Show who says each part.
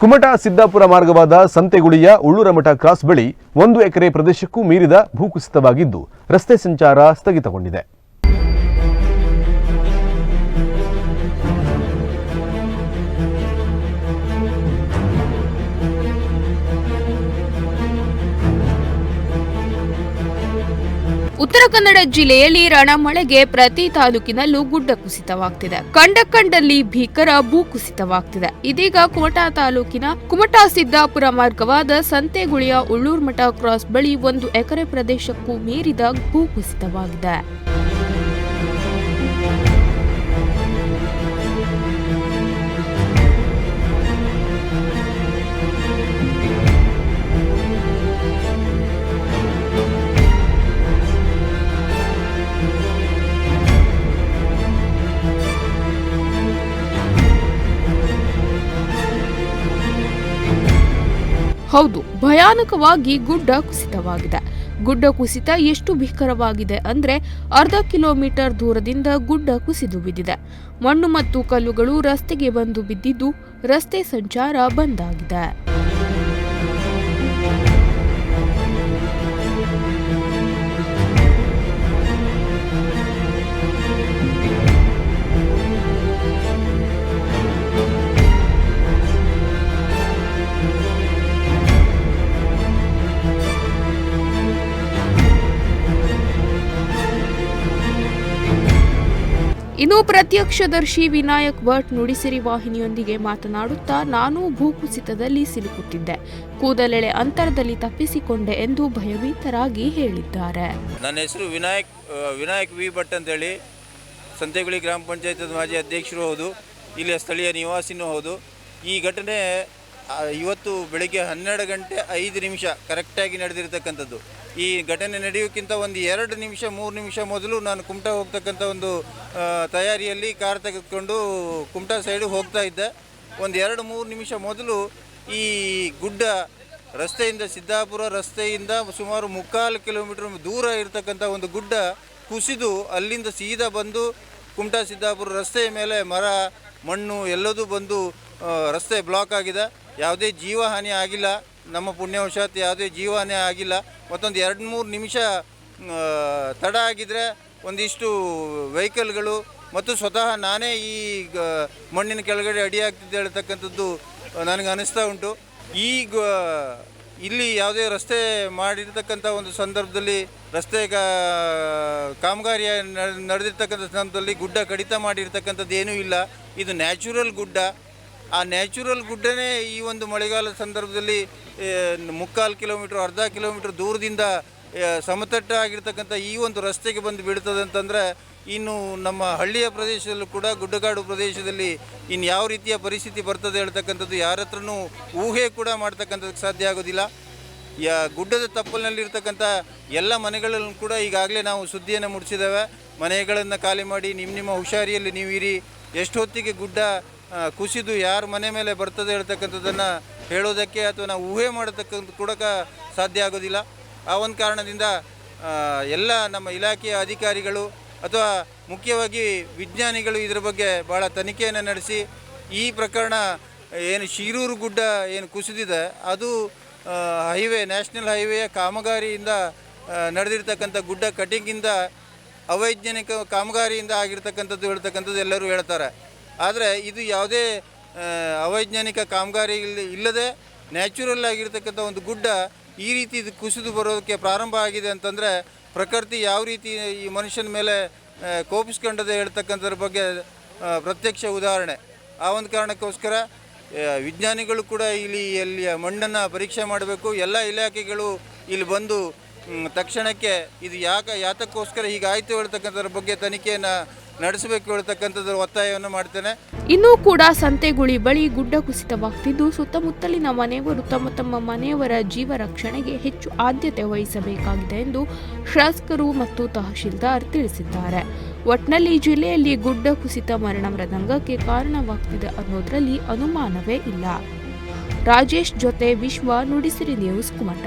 Speaker 1: ಕುಮಟಾ ಸಿದ್ದಾಪುರ ಮಾರ್ಗವಾದ ಸಂತೆಗುಳಿಯ ಉಳ್ಳೂರಮಠ ಕ್ರಾಸ್ ಬಳಿ ಒಂದು ಎಕರೆ ಪ್ರದೇಶಕ್ಕೂ ಮೀರಿದ ಭೂಕುಸಿತವಾಗಿದ್ದು ರಸ್ತೆ ಸಂಚಾರ ಸ್ಥಗಿತಗೊಂಡಿದೆ.
Speaker 2: ಉತ್ತರ ಕನ್ನಡ ಜಿಲ್ಲೆಯಲ್ಲಿ ರಣಮಳೆಗೆ ಪ್ರತಿ ತಾಲೂಕಿನಲ್ಲೂ ಗುಡ್ಡ ಕುಸಿತವಾಗ್ತಿದೆ. ಕಂಡ ಕಂಡಲ್ಲಿ ಭೀಕರ ಭೂ ಕುಸಿತವಾಗ್ತಿದೆ. ಇದೀಗ ಕುಮಟಾ ತಾಲೂಕಿನ ಕುಮಟಾ ಸಿದ್ದಾಪುರ ಮಾರ್ಗವಾದ ಸಂತೆಗುಳಿಯ ಉಳ್ಳೂರ್ಮಠ ಕ್ರಾಸ್ ಬಳಿ ಒಂದು ಎಕರೆ ಪ್ರದೇಶಕ್ಕೂ ಮೀರಿದ ಭೂ ಕುಸಿತವಾಗಿದೆ. ಹೌದು, ಭಯಾನಕವಾಗಿ ಗುಡ್ಡ ಕುಸಿತವಾಗಿದೆ. ಗುಡ್ಡ ಕುಸಿತ ಎಷ್ಟು ಭೀಕರವಾಗಿದೆ ಅಂದ್ರೆ ಅರ್ಧ ಕಿಲೋಮೀಟರ್ ದೂರದಿಂದ ಗುಡ್ಡ ಕುಸಿದು ಬಿದ್ದಿದೆ. ಮಣ್ಣು ಮತ್ತು ಕಲ್ಲುಗಳು ರಸ್ತೆಗೆ ಬಂದು ಬಿದ್ದಿದ್ದು ರಸ್ತೆ ಸಂಚಾರ ಬಂದ್ ಇನ್ನು ಪ್ರತ್ಯಕ್ಷದರ್ಶಿ ವಿನಾಯಕ್ ಭಟ್ ನುಡಿಸಿರಿ ವಾಹಿನಿಯೊಂದಿಗೆ ಮಾತನಾಡುತ್ತಾ ನಾನು ಭೂಕುಸಿತದಲ್ಲಿ ಸಿಲುಕುತ್ತಿದ್ದೆ. ಕೂದಲೆಳೆ ಅಂತರದಲ್ಲಿ ತಪ್ಪಿಸಿಕೊಂಡೆ ಎಂದು ಭಯಭೀತರಾಗಿ ಹೇಳಿದ್ದಾರೆ.
Speaker 3: ನನ್ನ ಹೆಸರು ವಿನಾಯಕ್ ವಿನಾಯಕ್ ವಿ ಭಟ್ ಅಂತೇಳಿ. ಸಂತೆಗುಳಿ ಗ್ರಾಮ ಪಂಚಾಯತ್ ಮಾಜಿ ಅಧ್ಯಕ್ಷರು ಹೌದು, ಇಲ್ಲಿಯ ಸ್ಥಳೀಯ ನಿವಾಸಿನೂ ಹೌದು. ಈ ಘಟನೆ ಇವತ್ತು ಬೆಳಿಗ್ಗೆ ಹನ್ನೆರಡು ಗಂಟೆ ಐದು ನಿಮಿಷ ಕರೆಕ್ಟಾಗಿ ನಡೆದಿರ್ತಕ್ಕಂಥದ್ದು. ಈ ಘಟನೆ ನಡೆಯೋಕ್ಕಿಂತ ಒಂದು ಎರಡು ನಿಮಿಷ, ಮೂರು ನಿಮಿಷ ಮೊದಲು ನಾನು ಕುಮಟಾ ಹೋಗ್ತಕ್ಕಂಥ ಒಂದು ತಯಾರಿಯಲ್ಲಿ ಕಾರ್ ತೆಗೆದುಕೊಂಡು ಕುಮಟಾ ಸೈಡು ಹೋಗ್ತಾ ಇದ್ದೆ. ಒಂದು ಎರಡು, ಮೂರು ನಿಮಿಷ ಮೊದಲು ಈ ಗುಡ್ಡ ರಸ್ತೆಯಿಂದ, ಸಿದ್ದಾಪುರ ರಸ್ತೆಯಿಂದ ಸುಮಾರು ಮುಕ್ಕಾಲು ಕಿಲೋಮೀಟರ್ ದೂರ ಇರತಕ್ಕಂಥ ಒಂದು ಗುಡ್ಡ ಕುಸಿದು ಅಲ್ಲಿಂದ ಸೀದಾ ಬಂದು ಕುಮಟಾ, ಸಿದ್ದಾಪುರ ರಸ್ತೆಯ ಮೇಲೆ ಮರ, ಮಣ್ಣು ಎಲ್ಲದೂ ಬಂದು ರಸ್ತೆ ಬ್ಲಾಕ್ ಆಗಿದೆ. ಯಾವುದೇ ಜೀವಹಾನಿ ಆಗಿಲ್ಲ. ನಮ್ಮ ಪುಣ್ಯವಶಾತ್ ಯಾವುದೇ ಜೀವನೇ ಆಗಿಲ್ಲ. ಮತ್ತೊಂದು ಎರಡು ಮೂರು ನಿಮಿಷ ತಡ ಆಗಿದ್ರೆ ಒಂದಿಷ್ಟು ವೆಹಿಕಲ್ಗಳು ಮತ್ತು ಸ್ವತಃ ನಾನೇ ಈ ಮಣ್ಣಿನ ಕೆಳಗಡೆ ಅಡಿಯಾಗ್ತಿದ್ದೆ ಹೇಳ್ತಕ್ಕಂಥದ್ದು ನನಗೆ ಅನಿಸ್ತಾ ಉಂಟು. ಈ ಇಲ್ಲಿ ಯಾವುದೇ ರಸ್ತೆ ಮಾಡಿರ್ತಕ್ಕಂಥ ಒಂದು ಸಂದರ್ಭದಲ್ಲಿ ರಸ್ತೆ ಕಾಮಗಾರಿಯ ನಡ್- ನಡೆದಿರ್ತಕ್ಕಂಥ ಸಂದರ್ಭದಲ್ಲಿ ಗುಡ್ಡ ಕಡಿತ ಮಾಡಿರ್ತಕ್ಕಂಥದ್ದು ಏನೂ ಇಲ್ಲ. ಇದು ನ್ಯಾಚುರಲ್ ಗುಡ್ಡ. ಆ ನ್ಯಾಚುರಲ್ ಗುಡ್ಡನೇ ಈ ಒಂದು ಮಳೆಗಾಲದ ಸಂದರ್ಭದಲ್ಲಿ ಮುಕ್ಕಾಲು ಕಿಲೋಮೀಟ್ರ್, ಅರ್ಧ ಕಿಲೋಮೀಟ್ರ್ ದೂರದಿಂದ ಸಮತಟ್ಟಾಗಿರ್ತಕ್ಕಂಥ ಈ ಒಂದು ರಸ್ತೆಗೆ ಬಂದು ಬೀಳ್ತದೆ ಅಂತಂದರೆ, ಇನ್ನು ನಮ್ಮ ಹಳ್ಳಿಯ ಪ್ರದೇಶದಲ್ಲೂ ಕೂಡ, ಗುಡ್ಡಗಾಡು ಪ್ರದೇಶದಲ್ಲಿ ಇನ್ನು ಯಾವ ರೀತಿಯ ಪರಿಸ್ಥಿತಿ ಬರ್ತದೆ ಹೇಳ್ತಕ್ಕಂಥದ್ದು ಯಾರ ಹತ್ರನೂ ಊಹೆ ಕೂಡ ಮಾಡ್ತಕ್ಕಂಥದ್ದು ಸಾಧ್ಯ ಆಗೋದಿಲ್ಲ. ಯಾ, ಗುಡ್ಡದ ತಪ್ಪಲಿನಲ್ಲಿರ್ತಕ್ಕಂಥ ಎಲ್ಲ ಮನೆಗಳನ್ನು ಕೂಡ ಈಗಾಗಲೇ ನಾವು ಸುದ್ದಿಯನ್ನು ಮುಡಿಸಿದ್ದೇವೆ. ಮನೆಗಳನ್ನು ಖಾಲಿ ಮಾಡಿ ನಿಮ್ಮ ನಿಮ್ಮ ಹುಷಾರಿಯಲ್ಲಿ ನೀವು ಇರಿ ಎಷ್ಟು ಹೊತ್ತಿಗೆ ಗುಡ್ಡ ಕುಸಿದು ಯಾರ ಮನೆ ಮೇಲೆ ಬರ್ತದೆ ಹೇಳ್ತಕ್ಕಂಥದ್ದನ್ನು ಹೇಳೋದಕ್ಕೆ ಅಥವಾ ನಾವು ಊಹೆ ಮಾಡತಕ್ಕಂಥ ಕೂಡ ಸಾಧ್ಯ ಆಗೋದಿಲ್ಲ. ಆ ಒಂದು ಕಾರಣದಿಂದ ಎಲ್ಲ ನಮ್ಮ ಇಲಾಖೆಯ ಅಧಿಕಾರಿಗಳು ಅಥವಾ ಮುಖ್ಯವಾಗಿ ವಿಜ್ಞಾನಿಗಳು ಇದರ ಬಗ್ಗೆ ಭಾಳ ತನಿಖೆಯನ್ನು ನಡೆಸಿ, ಈ ಪ್ರಕರಣ ಏನು ಶಿರೂರು ಗುಡ್ಡ ಏನು ಕುಸಿದಿದೆ, ಅದು ಹೈವೇ, ನ್ಯಾಷನಲ್ ಹೈವೇಯ ಕಾಮಗಾರಿಯಿಂದ ನಡೆದಿರ್ತಕ್ಕಂಥ ಗುಡ್ಡ ಕಟಿಂಗಿಂದ, ಅವೈಜ್ಞಾನಿಕ ಕಾಮಗಾರಿಯಿಂದ ಆಗಿರ್ತಕ್ಕಂಥದ್ದು ಹೇಳ್ತಕ್ಕಂಥದ್ದು ಎಲ್ಲರೂ ಹೇಳ್ತಾರೆ. ಆದರೆ ಇದು ಯಾವುದೇ ಅವೈಜ್ಞಾನಿಕ ಕಾಮಗಾರಿ ಇಲ್- ಇಲ್ಲದೆ ನ್ಯಾಚುರಲ್ ಆಗಿರ್ತಕ್ಕಂಥ ಒಂದು ಗುಡ್ಡ ಈ ರೀತಿ ಇದು ಕುಸಿದು ಬರೋದಕ್ಕೆ ಪ್ರಾರಂಭ ಆಗಿದೆ ಅಂತಂದರೆ ಪ್ರಕೃತಿ ಯಾವ ರೀತಿ ಈ ಮನುಷ್ಯನ ಮೇಲೆ ಕೋಪಿಸ್ಕೊಂಡದೆ ಹೇಳ್ತಕ್ಕಂಥದ್ರ ಬಗ್ಗೆ ಪ್ರತ್ಯಕ್ಷ ಉದಾಹರಣೆ. ಆ ಒಂದು ಕಾರಣಕ್ಕೋಸ್ಕರ ವಿಜ್ಞಾನಿಗಳು ಕೂಡ ಇಲ್ಲಿ ಎಲ್ಲಿಯ ಮಣ್ಣನ್ನು ಪರೀಕ್ಷೆ ಮಾಡಬೇಕು. ಎಲ್ಲ ಇಲಾಖೆಗಳು ಇಲ್ಲಿ ಬಂದು ತಕ್ಷಣಕ್ಕೆ ಇದು ಯಾಕೆ ಯಾತಕ್ಕೋಸ್ಕರ ಹೀಗಾಯಿತು ಹೇಳ್ತಕ್ಕಂಥದ್ರ ಬಗ್ಗೆ ತನಿಖೆಯನ್ನು ನಡೆಸಬೇಕು ಹೇಳ್ತಕ್ಕಂಥದ್ರ ಒತ್ತಾಯವನ್ನು ಮಾಡ್ತೇನೆ.
Speaker 2: ಇನ್ನೂ ಕೂಡ ಸಂತೆಗುಳಿ ಬಳಿ ಗುಡ್ಡ ಕುಸಿತವಾಗ್ತಿದ್ದು, ಸುತ್ತಮುತ್ತಲಿನ ಮನೆಯವರು ತಮ್ಮ ತಮ್ಮ ಮನೆಯವರ ಜೀವ ರಕ್ಷಣೆಗೆ ಹೆಚ್ಚು ಆದ್ಯತೆ ವಹಿಸಬೇಕಾಗಿದೆ ಎಂದು ಶಾಸಕರು ಮತ್ತು ತಹಶೀಲ್ದಾರ್ ತಿಳಿಸಿದ್ದಾರೆ. ಒಟ್ನಲ್ಲಿ ಜಿಲ್ಲೆಯಲ್ಲಿ ಗುಡ್ಡ ಕುಸಿತ ಮರಣ ಮೃದಂಗಕ್ಕೆ ಕಾರಣವಾಗ್ತಿದೆ ಅನ್ನೋದರಲ್ಲಿ ಅನುಮಾನವೇ ಇಲ್ಲ. ರಾಜೇಶ್ ಜೊತೆ ವಿಶ್ವ ನುಡಿಸಿರಿ ನ್ಯೂಸ್ ಕುಮಟ.